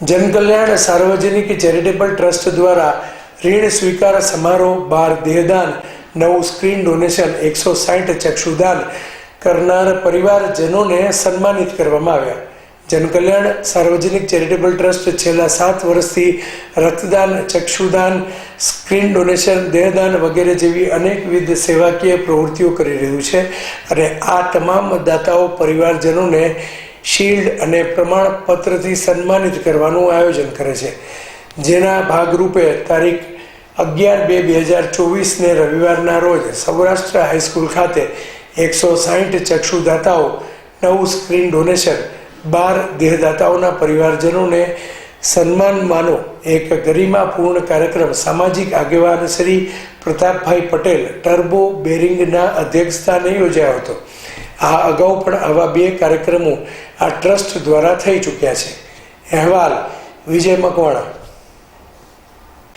જનકલ્યાણ સાર્વજનિક charitable trust દ્વારા ઋણ સ્વીકાર સમારોહ બાર દેહદાન, નવું સ્ક્રીન ડોનેશન, એકસો સાઠ ચક્ષુદાન કરનાર પરિવારજનોને સન્માનિત કરવામાં આવ્યા. જનકલ્યાણ સાર્વજનિક ચેરિટેબલ ટ્રસ્ટ છેલ્લા સાત વર્ષથી રક્તદાન, ચક્ષુદાન, સ્ક્રીન ડોનેશન, દેહદાન વગેરે જેવી અનેકવિધ સેવાકીય પ્રવૃત્તિઓ કરી રહ્યું છે અને આ તમામ દાતાઓ પરિવારજનોને શિલ્ડ અને પ્રમાણપત્રથી સન્માનિત કરવાનું આયોજન કરે છે. જેના ભાગરૂપે તારીખ અગિયાર બે બે હજાર ચોવીસને રવિવારના રોજ સૌરાષ્ટ્ર હાઈસ્કૂલ ખાતે એકસો સાહીઠ ચક્ષુદાતાઓ, નવું સ્ક્રીન ડોનેશન, બાર દેહદાતાઓના પરિવારજનોને સન્માનમાંનો એક ગરિમાપૂર્ણ કાર્યક્રમ સામાજિક આગેવાન શ્રી પ્રતાપભાઈ પટેલ ટર્બો બેરિંગના અધ્યક્ષસ્થાને યોજાયો હતો. આ અગાઉ પણ આવા બે કાર્યક્રમો આ ટ્રસ્ટ દ્વારા થઈ ચૂક્યા છે. અહેવાલ વિજય મકવાણા.